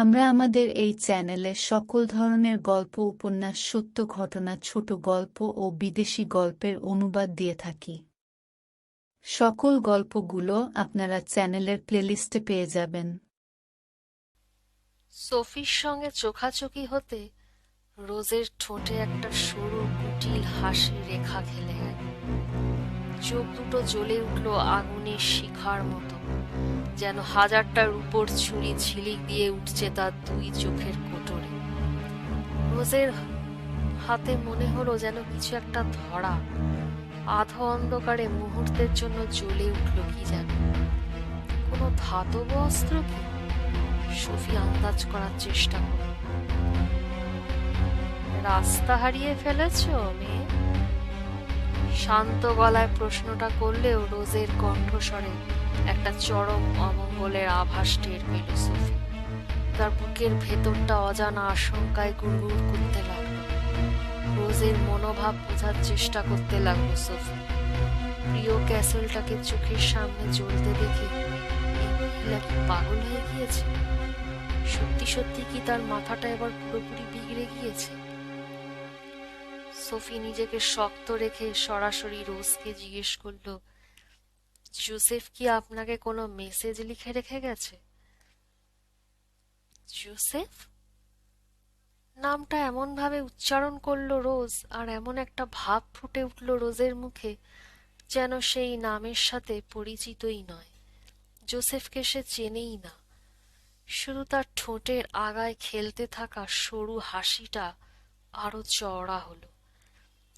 আমরা আমাদের এই চ্যানেলে সকল ধরনের গল্প, উপন্যাস, সত্য ঘটনা, ছোট গল্প ও বিদেশি গল্পের অনুবাদ দিয়ে থাকি। সকল গল্পগুলো আপনারা চ্যানেলের প্লেলিস্টে পেয়ে যাবেন। সোফির সঙ্গে চোখাচোখি হতে রোজের ঠোঁটে একটা সরু কুটিল হাসি রেখা খেলে চোখ দুটো জ্বলে উঠল আগুনের শিখার মতো। যেন হাজারটার উপর ছুরি ঝিলিক দিয়ে উঠছে তার দুই চোখের কোটরে। রোজের হাতে মনে হলো যেন কিছু একটা ধরা। আধো অন্ধকারে মুহূর্তের জন্য জ্বলে উঠল কি যেন কোনো ধাতব অস্ত্র কি? সফি আন্দাজ করার চেষ্টা করল। রাস্তা হারিয়ে ফেলেছ, মেয়ে? শান্ত গলায় প্রশ্নটা করলেও রোজের কণ্ঠস্বরে একটা চরম অমঙ্গলের আভাস টের পেল সফি। তার বুকের ভেতরটা অজানা আশঙ্কায় গুড়গুড় করতে লাগল। রোজের মনোভাব বোঝার চেষ্টা করতে লাগল সফি। প্রিয় ক্যাসেলটাকে চোখের সামনে জ্বলতে দেখে এই মহিলা কি পাগল হয়ে গিয়েছে? সত্যি সত্যি কি তার মাথাটা এবার পুরোপুরি বিগড়ে গিয়েছে? সোফি নিজেকে শক্ত রেখে সরাসরি রোজকে জিজ্ঞেস করল জোসেফ কি আপনাকে কোনো মেসেজ লিখে রেখে গেছে? জোসেফ? নামটা এমন ভাবে উচ্চারণ করল রোজ, আর এমন একটা ভাব ফুটে উঠল রোজের মুখে, যেন সেই নামের সাথে পরিচিতই নয়। জোসেফকে সে চেনেই না। শুধু তার ঠোঁটের আগায় খেলতে থাকা সরু হাসিটা আরও চওড়া হলো।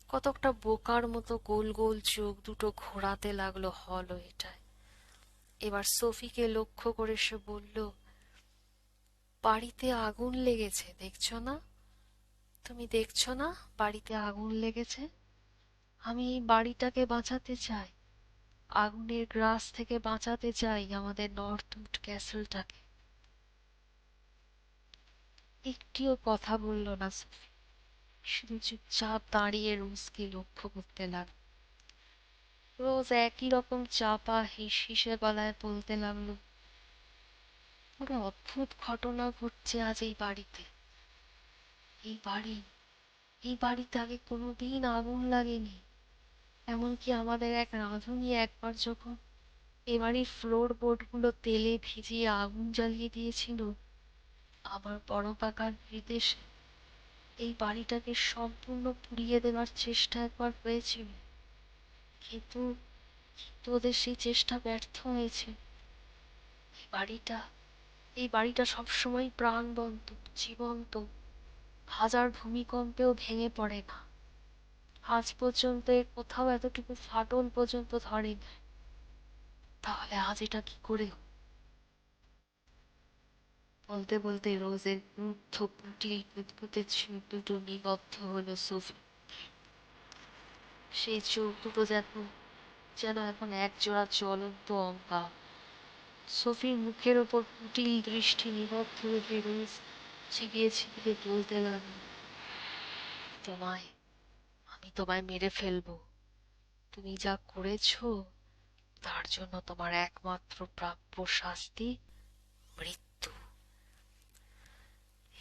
কতকটা বোকার মতো গোল গোল চোখ দুটো ঘোরাতে লাগল হল এটায়। এবার সোফিকে লক্ষ্য করে সে বলল, বাড়িতে আগুন লেগেছে, দেখছ না? তুমি দেখছ না বাড়িতে আগুন লেগেছে? আমি এই বাড়িটাকে বাঁচাতে চাই, আগুনের গ্রাস থেকে বাঁচাতে চাই আমাদের নর্থ নর্থউড ক্যাসেলটাকে। একটিও কথা বলল না সোফি। শুধু চুপচাপ দাঁড়িয়ে রোজকে লক্ষ্য করতে লাগল। রোজ একই রকম চাপা হিস হিসে গলায় বলতে লাগল পুরো অদ্ভুত ঘটনা ঘটছে আজ এই বাড়িতে। এই বাড়ি, এই বাড়িতে আগে কোনোদিন আগুন লাগেনি। এমনকি আমাদের এক রাঁধুনি একবার যখন এ বাড়ির ফ্লোর বোর্ডগুলো তেলে ভিজিয়ে আগুন জ্বালিয়ে দিয়েছিল আমার বড় কাকার বিদেশে এই বাড়িটাকে সম্পূর্ণ পুড়িয়ে দেওয়ার চেষ্টা একবার হয়েছিল। কিন্তু ওদের সেই চেষ্টা ব্যর্থ হয়েছে। বাড়িটা, এই বাড়িটা সবসময় প্রাণবন্ত, জীবন্ত। হাজার ভূমিকম্পেও ভেঙে পড়ে না। আজ পর্যন্ত এর কোথাও এতটুকু ফাটল পর্যন্ত ধরেনি। তাহলে আজ এটা কি করে? বলতে বলতে রোজের নিবদ্ধ হলো সোফি। সেই চোখ দুটো যেন যেন এখন অঙ্কা সোফির মুখের ওপর কুটিল দৃষ্টি নিবদ্ধ রেখে রোজ চিবিয়ে চিবিয়ে বলতে লাগল, তোমায়, আমি তোমায় মেরে ফেলব। তুমি যা করেছ, তার জন্য তোমার একমাত্র প্রাপ্য শাস্তি মৃত্যু।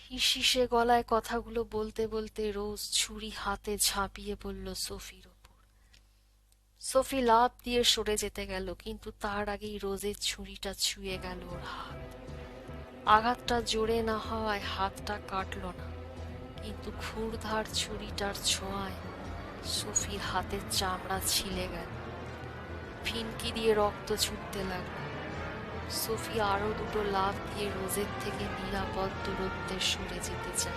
হিসিসে গলায় কথাগুলো বলতে বলতে রোজ ছুরি হাতে ঝাঁপিয়ে পড়ল সোফির ওপর সোফি লাফ দিয়ে সরে যেতে গেল, কিন্তু তার আগেই রোজের ছুরিটা ছুঁয়ে গেল ওর হাত। আঘাতটা জোরে না হওয়ায় হাতটা কাটল না, কিন্তু ক্ষুরধার ছুরিটার ছোঁয়ায় সোফির হাতের চামড়া ছিলে গেল। ফিনকি দিয়ে রক্ত ছুটতে লাগল। সোফি আরও দুটো লাফ দিয়ে রোজের থেকে নিরাপদ দূরত্বে সরে যেতে চায়।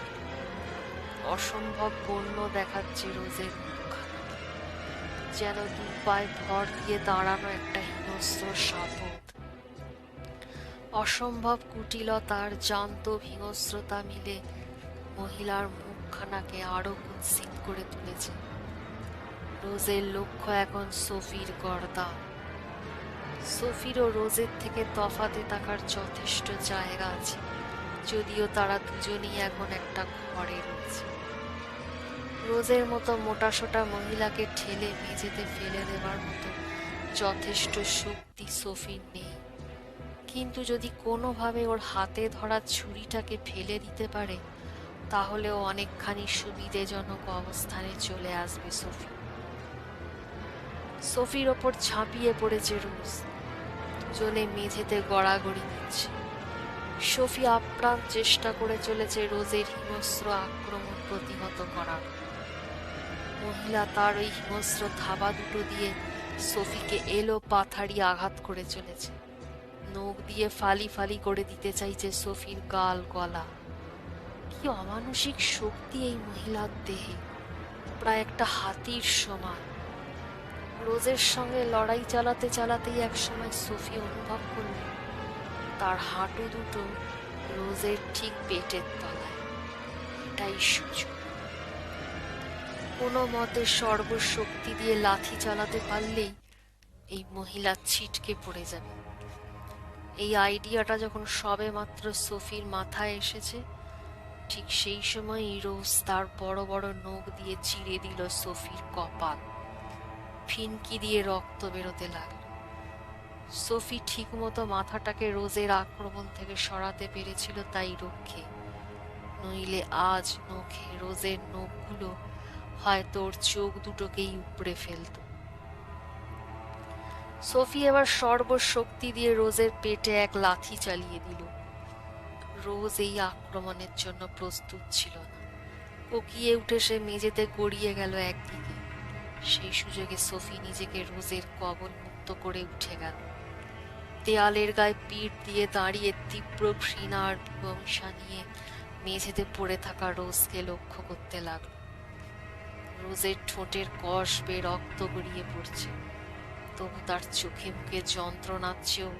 অসম্ভব বন্য দেখাচ্ছে রোজের মুখখানা যেন দু পায়ে ভর দিয়ে দাঁড়ানো একটা হিংস্র সাপদ। অসম্ভব কুটিলতার জান্ত হিংস্রতা মিলে মহিলার মুখখানাকে আরও কুৎসিত করে তুলেছে। রোজের লক্ষ্য এখন সোফির গর্দা। সোফির ও রোজের থেকে তফাতে থাকার যথেষ্ট জায়গা আছে। যদিও তারা দুজনেই এখন একটা ঘরে রয়েছে। রোজের মতো মোটাসোটা মহিলাকে ঠেলে মেঝেতে ফেলে দেওয়ার মতো যথেষ্ট শক্তি সোফির নেই। কিন্তু যদি কোনোভাবে ওর হাতে ধরা ছুরিটাকে ফেলে দিতে পারে তাহলেও অনেকখানি সুবিধেজনক অবস্থানে চলে আসবে সোফি সোফির ওপর ঝাঁপিয়ে পড়েছে রোজ। দুজনে মেঝেতে গড়াগড়ি দিচ্ছে। সোফি আপ্রাণ চেষ্টা করে চলেছে রোজের হিংস্র আক্রমণ প্রতিহত করার। মহিলা তার ওই হিংস্র ধাবা দুটো দিয়ে সোফিকে এলো পাথারি আঘাত করে চলেছে। নখ দিয়ে ফালি ফালি করে দিতে চাইছে সোফির গাল গলা। কি অমানসিক শক্তি এই মহিলার দেহে? প্রায় একটা হাতির সমান। রোজের সঙ্গে লড়াই চালাতে চালাতেই একসময় সোফি অনুভব করল তার হাঁটু দুটো রোজের ঠিক পেটের তলায়। এটাই সুযোগ কোনো মতে সর্বশক্তি দিয়ে লাথি চালাতে পারলেই এই মহিলা ছিটকে পড়ে যাবে। এই আইডিয়াটা যখন সবে মাত্র সোফির মাথায় এসেছে, ঠিক সেই সময় রোজ তার বড় বড় নখ দিয়ে চিড়ে দিল সোফির কপাল। ফিনকি দিয়ে রক্ত বেরোতে লাগল। সোফি ঠিকমতো মাথাটাকে রোজের আক্রমণ থেকে সরাতে পেরেছিল তাই রক্ষে। নইলে আজ নখে রোজের নখগুলো হয়তো ওর চোখ দুটোকেই উপড়ে ফেলত। সোফি এবার সর্বশক্তি দিয়ে রোজের পেটে এক লাথি চালিয়ে দিল। রোজ এই আক্রমণের জন্য প্রস্তুত ছিল না। কোকিয়ে উঠে সে মেঝেতে গড়িয়ে গেল একদিকে। সেই সুযোগে সোফি নিজেকে রোজের কবল মুক্ত করে উঠে গেল। দেয়ালের গায়ে পিঠ দিয়ে দাঁড়িয়ে তীব্র ঘৃণার বিবংশা নিয়ে মেঝেতে পড়ে থাকা রোজকে লক্ষ্য করতে লাগল। রোজের ঠোঁটের কষ বেয়ে রক্ত গড়িয়ে পড়ছে। তবু তার চোখে মুখে যন্ত্রণার চেয়েও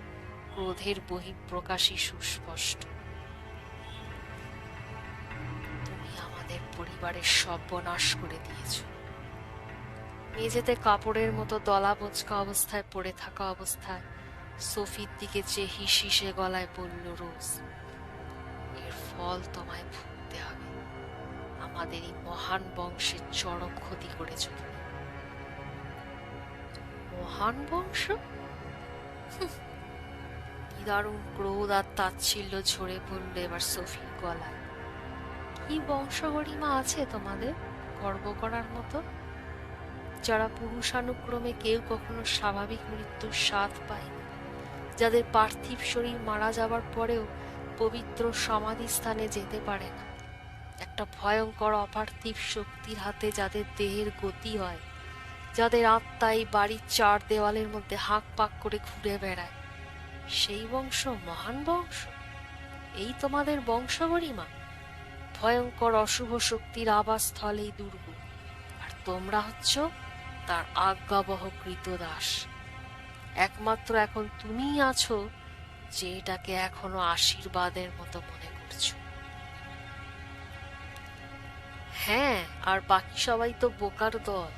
ক্রোধের বহিঃপ্রকাশই সুস্পষ্ট। তুমি আমাদের পরিবারের সর্বনাশ করে দিয়েছ। মেঝেতে কাপড়ের মতো দলা বোচকা অবস্থায় পড়ে থাকা অবস্থায় সোফির দিকে চেয়ে হিসিসে গলায় বলল, রোজ এর ফল তোমায় ভুগতে হবে। আমাদের এই মহান বংশের চরম ক্ষতি করেছ তুমি। মহান বংশ? দারুণ ক্রোধ আর তাচ্ছিল্য ঝরে পড়ল এবার সোফির গলায়। কি বংশ গরিমা আছে তোমাদের গর্ব করার মতো? যারা পুরুষানুক্রমে কেউ কখনো স্বাভাবিক মৃত্যুর স্বাদ পায়নি যাদের পার্থিব শরীর মারা যাবার পরেও পবিত্র সমাধি স্থানে যেতে পারে না। একটা ভয়ঙ্কর অপার্থিব শক্তির হাতে যাদের দেহের গতি হয়, যাদের আত্মা এই বাড়ির চার দেওয়ালের মধ্যে হাঁক পাক করে ঘুরে বেড়ায়, সেই বংশ মহান বংশ? এই তোমাদের বংশ গরিমা ভয়ঙ্কর অশুভ শক্তির আবাসস্থল এই দুর্গ। আর তোমরা হচ্ছ তার আজ্ঞাবহ কৃতদাস একমাত্র এখন তুমিই আছো যে এটাকে এখনও আশীর্বাদের মতো মনে করছ। হ্যাঁ আর বাকি সবাই তো বোকার দল।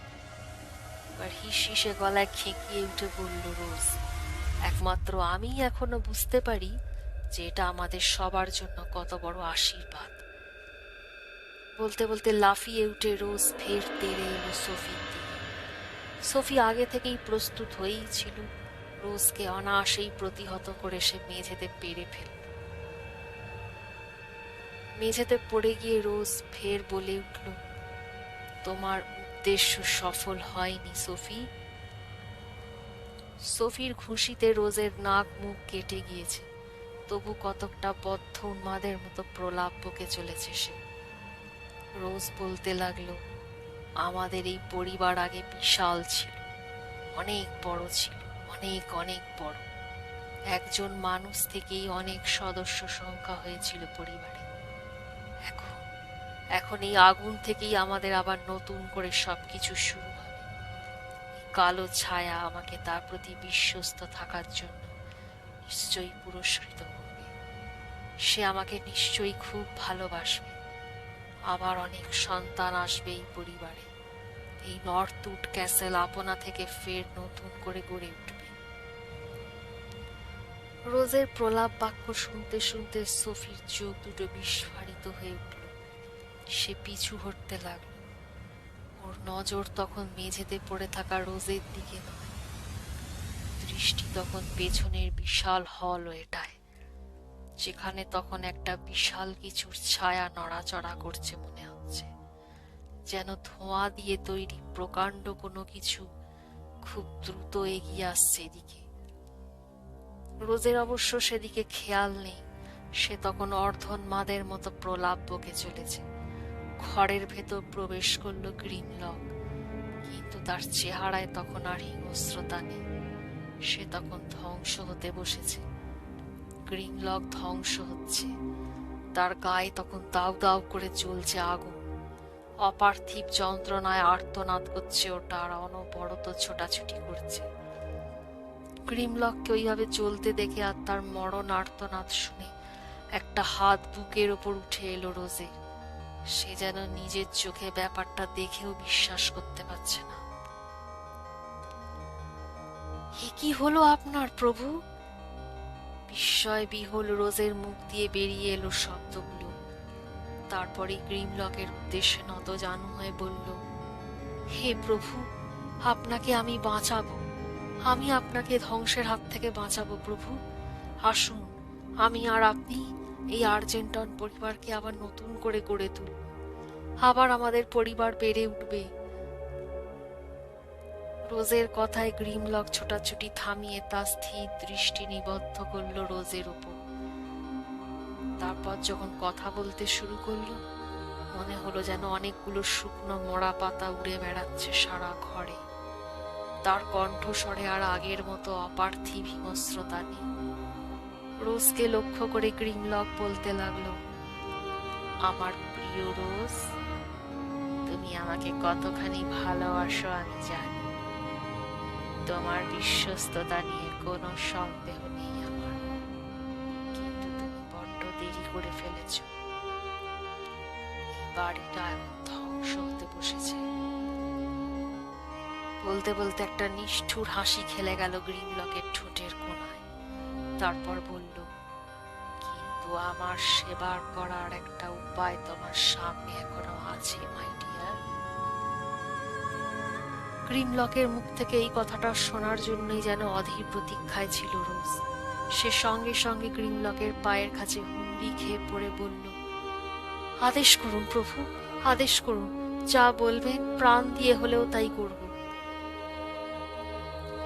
এবার হিস হিসে গলায় খেকিয়ে উঠে বলল রোজ, একমাত্র আমিই এখনও বুঝতে পারি যে এটা আমাদের সবার জন্য কত বড় আশীর্বাদ। বলতে বলতে লাফিয়ে উঠে রোজ ফের তেড়ে এলো সোফির দিকে সোফি আগে থেকেই প্রস্তুত হয়েই ছিল। রোজকে অনায়াসেই প্রতিহত করে সে মেঝেতে পেরে ফেলল। মেঝেতে পড়ে গিয়ে রোজ ফের বলে উঠল, তোমার উদ্দেশ্য সফল হয়নি, সোফি। সোফির খুশিতে রোজের নাক মুখ কেটে গিয়েছে, তবু কতকটা বদ্ধ উন্মাদের মতো প্রলাপ বকে চলেছে সে। রোজ বলতে লাগল আমাদের এই পরিবার আগে বিশাল ছিল। অনেক বড় ছিল, অনেক অনেক বড়। একজন মানুষ থেকেই অনেক সদস্য সংখ্যা হয়েছিল পরিবারে। এখন এখন এই আগুন থেকেই আমাদের আবার নতুন করে সব কিছু শুরু হবে। কালো ছায়া আমাকে তার প্রতি বিশ্বস্ত থাকার জন্য নিশ্চয়ই পুরস্কৃত করবে। সে আমাকে নিশ্চয়ই খুব ভালোবাসবে। আবার অনেক সন্তান আসবে এই পরিবারে। এই নর্থউড ক্যাসেল আপনা থেকে ফের নতুন করে গড়ে উঠবে। রোজের প্রলাপ বাক্য শুনতে শুনতে সোফির চোখ দুটো বিস্ফারিত হয়ে উঠল। সে পিছু হটতে লাগল। ওর নজর তখন মেঝেতে পড়ে থাকা রোজের দিকে নয়। দৃষ্টি তখন পেছনের বিশাল হল এটায়। যেখানে তখন একটা বিশাল কিছুর ছায়া নড়াচড়া করছে মনে হচ্ছে। যেন ধোঁয়া দিয়ে তৈরি প্রকাণ্ড কোনো কিছু খুব দ্রুত এগিয়ে আসছে এদিকে। রোজের অবশ্য সেদিকে খেয়াল নেই। সে তখন অর্ধন্মাদের মতো প্রলাপ বকে চলেছে। ঘরের ভেতর প্রবেশ করল গ্রিমলক কিন্তু তার চেহারায় তখন আর হিংস্রতা নেই। সে তখন ধ্বংস হতে বসেছে। গ্রিমলক ধ্বংস হচ্ছে। তার গায়ে তখন দাউ দাউ করে জ্বলছে আগুন। অপার্থিব যন্ত্রণায় আর্তনাদ করছে ওটা আর অনবরত ছোটাছুটি করছে। গ্রিমলককে ওইভাবে চলতে দেখে আর তার মরণ আর্তনাদ শুনে একটা হাত বুকের ওপর উঠে এলো রোজে। সে যেন নিজের চোখে ব্যাপারটা দেখেও বিশ্বাস করতে পারছে না। কি হলো আপনার প্রভু? বিস্ময় বিহল রোজের মুখ দিয়ে বেরিয়ে এলো শব্দগুলো। তারপরে গ্রিমলকের উদ্দেশ্যে নত জানু হয়ে বলল, হে প্রভু, আপনাকে আমি বাঁচাবো। আমি আপনাকে ধ্বংসের হাত থেকে বাঁচাবো প্রভু। আসুন, আমি আর আপনি এই আর্জেন্টন পরিবারকে আবার নতুন করে গড়ে তুলব। আবার আমাদের পরিবার বেড়ে উঠবে। রোজের কথায় গ্রিমলক ছোটাছুটি থামিয়ে তার স্থির দৃষ্টি নিবদ্ধ করল রোজের উপর। তারপর যখন কথা বলতে শুরু করল, মনে হলো যেন অনেকগুলো শুকনো মরা পাতা উড়ে বেড়াচ্ছে সারা ঘরে। তার কণ্ঠস্বরে আর আগের মতো অপার্থিব হিংস্রতা নেই। রোজকে লক্ষ্য করে গ্রিমলক বলতে লাগল, আমার প্রিয় রোজ, তুমি আমাকে কতখানি ভালোবাসো আমি জানি। তোমার বিশ্বস্ততা নিয়ে কোনো সন্দেহ নেই আমার। কিন্তু তুমি বড্ড দেরি করে ফেলেছ। বাড়িটা এখন ধ্বংস হতে বসেছে। বলতে বলতে একটা নিষ্ঠুর হাসি খেলে গেল গ্রিমলকের ঠোঁটের কোণায়। তারপর বলল, কিন্তু আমার সেবার করার একটা উপায় তোমার সামনে এখনও আছে মাই ডিয়ার গ্রিমলকের মুখ থেকে এই কথাটা শোনার জন্যই যেন অধীর প্রতীক্ষায় ছিল রোজ। সে সঙ্গে সঙ্গে গ্রিমলকের পায়ের কাছে হুমড়ি খেয়ে পড়ে বলল, আদেশ করুন প্রভু, আদেশ করুন। যা বলবেন প্রাণ দিয়ে হলেও তাই করব।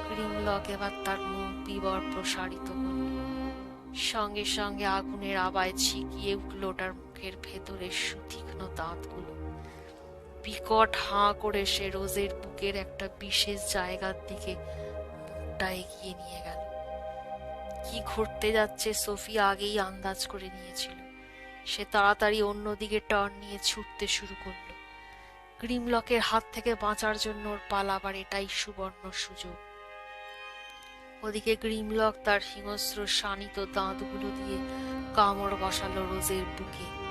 গ্রিমলক এবার তার মুখ বিবর প্রসারিত করল। সঙ্গে সঙ্গে আগুনের আবায় ছিকিয়ে উঠল ওটার মুখের ভেতরের সুতীক্ষ্ণ দাঁতগুলো। বিকট হাঁ করে সে রোজের বুকের একটা বিশেষ জায়গার দিকে মুখটা এগিয়ে নিয়ে গেল। কি ঘটতে যাচ্ছে সোফিয়া আগেই আন্দাজ করে নিয়েছিল। সে তাড়াতাড়ি অন্যদিকে টার্ন নিয়ে ছুটতে শুরু করল। গ্রিমলকের হাত থেকে বাঁচার জন্য ওর পালাবার এটাই সুবর্ণ সুযোগ। ওদিকে গ্রিমলক তার হিংস্র শানিত দাঁতগুলো দিয়ে কামড় বসালো রোজের বুকে।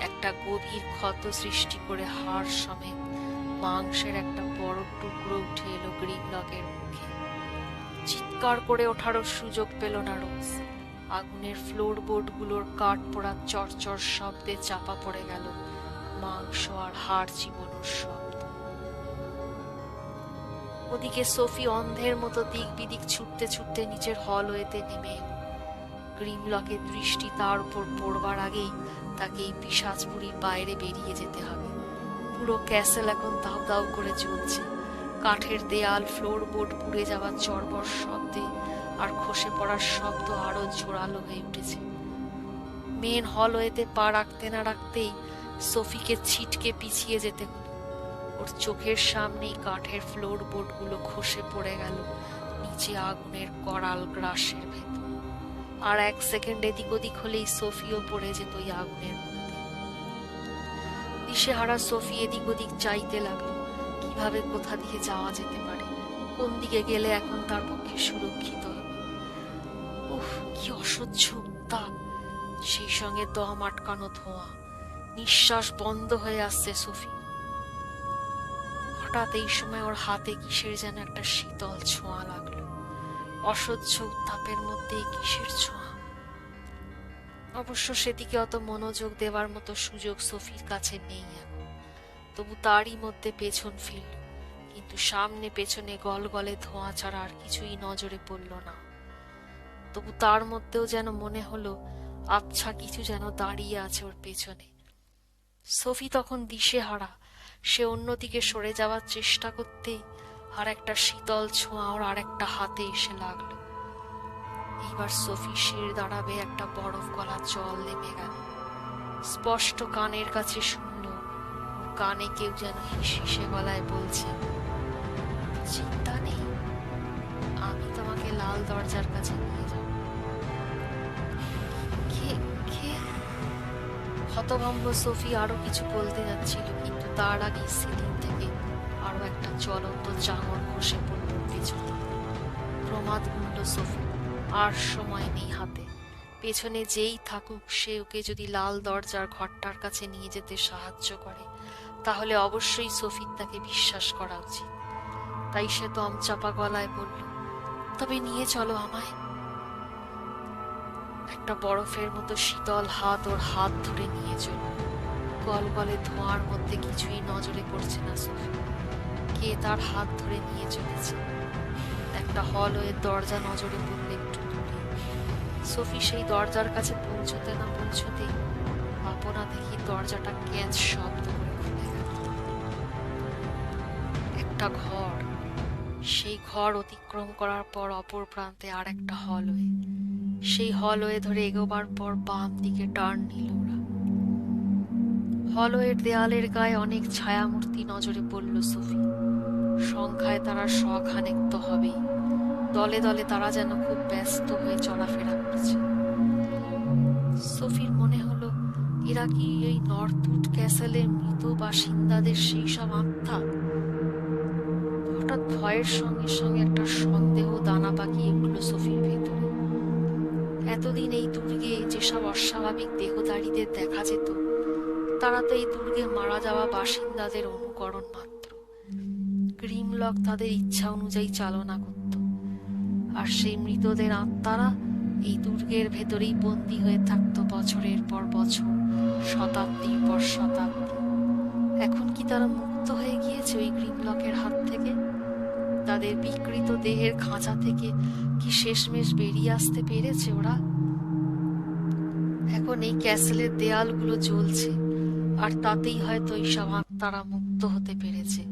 একটা গভীর ক্ষত সৃষ্টি করে হাড় সমেত মাংসের একটা বড় টুকরো উঠে এলো গ্রিমলকের মুখে। চিৎকার করে ওঠারও সুযোগ পেল না রোজ। আগুনের ফ্লোরবোর্ডগুলোর কাঠ পোড়া চরচর শব্দে চাপা পড়ে গেল মাংস আর হাড় চিবোনোর শব্দ। ওদিকে সোফি অন্ধের মতো দিক বিদিক ছুটতে ছুটতে নিচের হলওয়েতে নেমে এলো। গ্রিমলকের দৃষ্টি তার উপর পড়বার আগেই তাকে এই পিসাজপুরীর বাইরে বেরিয়ে যেতে হবে। পুরো ক্যাসেল এখন দাউ দাউ করে চলছে কাঠের দেয়াল ফ্লোর বোর্ড পুড়ে যাওয়ার চরবর শব্দে আর খসে পড়ার শব্দ আরও জোরালো হয়ে উঠেছে। মেন হলওয়েতে পা রাখতে না রাখতেই সোফিকে ছিটকে পিছিয়ে যেতে ওর চোখের সামনেই কাঠের ফ্লোর বোর্ডগুলো খসে পড়ে গেল, নিচে আগুনের করাল গ্রাসের ভেতর। আর এক সেকেন্ড এদিক ওদিক হলেই সোফিও পড়ে যেত ওই আগুনের মধ্যে। দিশেহারা সোফি এদিক ওদিক চাইতে লাগল, কীভাবে কোথা দিয়ে যাওয়া যেতে পারে, কোন দিকে গেলে এখন তার পক্ষে সুরক্ষিত হবে? উফ, কি অসহ্য উত্তাপ। সেই সঙ্গে দম আটকানো ধোঁয়া, নিঃশ্বাস বন্ধ হয়ে আসছে সোফি। হঠাৎ এই সময় ওর হাতে কিসের যেন একটা শীতল ছোঁয়া লাগল। অসহ্য উত্তাপের মধ্যে কিসের ছোঁয়া? অবশ্য সেদিকে অত মনোযোগ দেওয়ার মতো সুযোগ সোফির কাছে নেই এখন। তবু তারই মধ্যে পেছন ফিরল, কিন্তু সামনে পেছনে গলগলে ধোঁয়া ছাড়া আর কিছুই নজরে পড়ল না। তবু তার মধ্যেও যেন মনে হলো, আবছা কিছু যেন দাঁড়িয়ে আছে ওর পেছনে। সোফি তখন দিশেহারা, সে অন্যদিকে সরে যাওয়ার চেষ্টা করতেই আর একটা শীতল ছোঁয়া ওর আর একটা হাতে এসে লাগল। এইবার সোফি শির দাঁড়াবে একটা বরফ গলা জল নেমে গেল। স্পষ্ট কানের কাছে শুনল কানে কেউ যেন হিসে গলায় বলছে, চিন্তা নেই, আমি তোমাকে লাল দরজার কাছে নিয়ে যাব। হতভম্ব সোফি আরও কিছু বলতে যাচ্ছিল, কিন্তু তার আগে একটা জ্বলন্ত চাঙর খসে পড়ল পেছনে প্রমাদ গুনল সোফি, আর সময় নেই হাতে। পেছনে যেই থাকুক, সে ওকে যদি লাল দরজার ঘরটার কাছে নিয়ে যেতে সাহায্য করে, তাহলে অবশ্যই সোফির তাকে বিশ্বাস করা উচিত। তাই সে দম চাপা গলায় বলল, তবে নিয়ে চলো আমায়। একটা বরফের মতো শীতল হাত ওর হাত ধরে নিয়ে চল গলগলে ধোঁয়ার মধ্যে কিছুই নজরে পড়ছে না সোফি কে তার হাত ধরে নিয়ে চলেছে। একটা হলওয়ের দরজা নজরে পড়লে একটু দূরে। সোফি সেই দরজার কাছে পৌঁছতে না পৌঁছতে আপনা দেখি দরজাটা ক্যাঁচ শব্দ করে খুলে গেল। একটা ঘর। সেই ঘর অতিক্রম করার পর অপর প্রান্তে আর একটা হলওয়ে সেই হলওয়ে ধরে এগোবার পর বাম দিকে টার্ন নিল ওরা। হলওয়ের দেয়ালের গায়ে অনেক ছায়ামূর্তি নজরে পড়ল সোফি। সংখ্যায় তারা শখানেক তো হবেই দলে দলে তারা যেন খুব ব্যস্ত হয়ে চলাফেরা করছে। সোফির মনে হলো, এরা কি এই নর্থউড ক্যাসেলের মৃত বাসিন্দাদের সেই সব আত্মা? হঠাৎ ভয়ের সঙ্গে সঙ্গে একটা সন্দেহ দানা পাকিয়ে উঠল সোফির ভেতরে। এতদিন এই দুর্গে যেসব অস্বাভাবিক দেহধারীদের দেখা যেত, তারা তো এই দুর্গে মারা যাওয়া বাসিন্দাদের অনুকরণ মাত্র। গ্রিমলক তাদের ইচ্ছা অনুযায়ী চালনা করত। আর সেই মৃতদের আত্মারা এই দুর্গের ভেতরেই বন্দী হয়ে থাকতো বছরের পর বছর, শতাব্দীর পর শতাব্দী। এখন কি তারা মুক্ত হয়ে গিয়েছে ওই গ্রিমলকের হাত থেকে? তাদের বিকৃত দেহের খাঁচা থেকে কি শেষমেশ বেরিয়ে আসতে পেরেছে ওরা? এখন এই ক্যাসেলের দেয়ালগুলো জ্বলছে, আর তাতেই হয়তো এইসব আত্মারা মুক্ত হতে পেরেছে।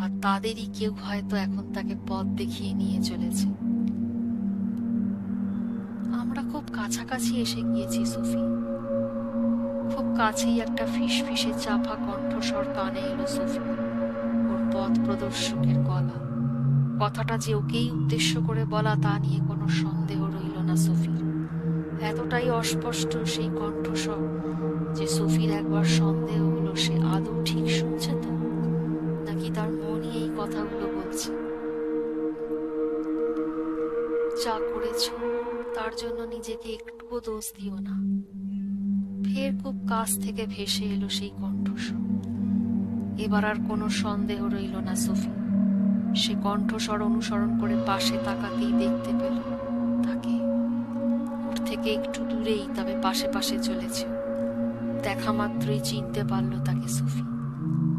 আর তাদেরই কেউ হয়তো এখন তাকে পথ দেখিয়ে নিয়ে চলেছে। আমরা খুব কাছাকাছি এসে গিয়েছি, সুফি। খুব কাছেই একটা ফিস ফিসে চাপা কণ্ঠস্বর কানে এলো সুফি, ওর পথ প্রদর্শকের গলা। কথাটা যে ওকেই উদ্দেশ্য করে বলা তা নিয়ে কোনো সন্দেহ রইল না সফির। এতটাই অস্পষ্ট সেই কণ্ঠস্বর যে সুফির একবার সন্দেহ হলো সে আদৌ ঠিক শুনছে তার মনই এই কথাগুলো বলছে। যা করেছ, তার জন্য নিজেকে একটুও দোষ দিও না। ফের খুব কাছ থেকে ভেসে এলো সেই কণ্ঠস্বর। এবার আর কোনো সন্দেহ রইল না, সফি। সে কণ্ঠস্বর অনুসরণ করে পাশে তাকাতেই দেখতে পেল, তাকে। ওর থেকে একটু দূরেই তবে পাশে পাশে চলেছে। দেখা মাত্রই চিনতে পারল তাকে সুফি।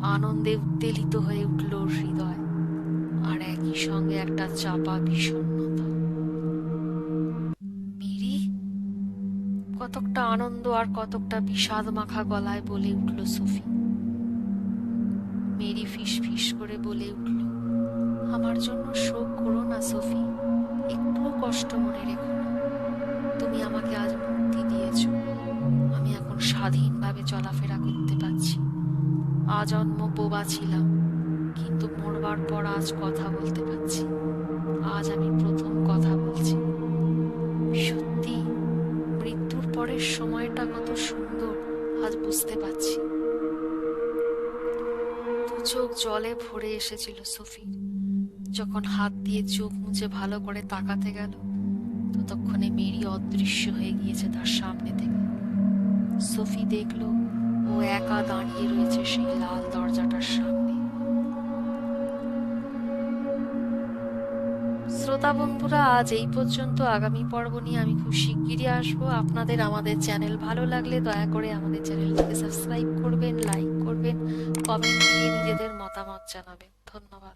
আনন্দে উত্তেলিত হয়ে উঠল হৃদয়। আর একই সঙ্গে একটা চাপা বিষণ্ণতা। মিরি, কতকটা আনন্দ আর কতকটা বিষাদ মাখা গলায় বলে উঠল সুফি। মেরি ফিস ফিস করে বলে উঠল, আমার জন্য শোক করো না সফি, একটুও কষ্ট মনে রেখো না। তুমি আমাকে আজ মুক্তি দিয়েছ। আমি এখন স্বাধীনভাবে চলাফেরা করতে পারছি। আজন্ম বোবা ছিলাম কিন্তু মরবার পর আজ কথা বলতে পারছি। আজ আমি প্রথম কথা বলছি। সত্যি, মৃত্যুর পরের সময়টা কত সুন্দর, আজ বুঝতে পারছি। দু চোখ জলে ভরে এসেছিল সফি। যখন হাত দিয়ে চোখ মুছে ভালো করে তাকাতে গেল, ততক্ষণে মেরি অদৃশ্য হয়ে গিয়েছে তার সামনে থেকে। সোফি দেখল ও একা দাঁড়িয়ে রয়েছে সেই লাল দরজাটার সামনে। শ্রোতা বন্ধুরা, আজ এই পর্যন্ত আগামী পর্ব নিয়ে আমি খুব শিগগিরই আসব। আপনাদের আমাদের চ্যানেল ভালো লাগলে দয়া করে আমাদের চ্যানেলটাকে সাবস্ক্রাইব করবেন, লাইক করবেন, কমেন্ট দিয়ে নিজেদের মতামত জানাবেন। ধন্যবাদ।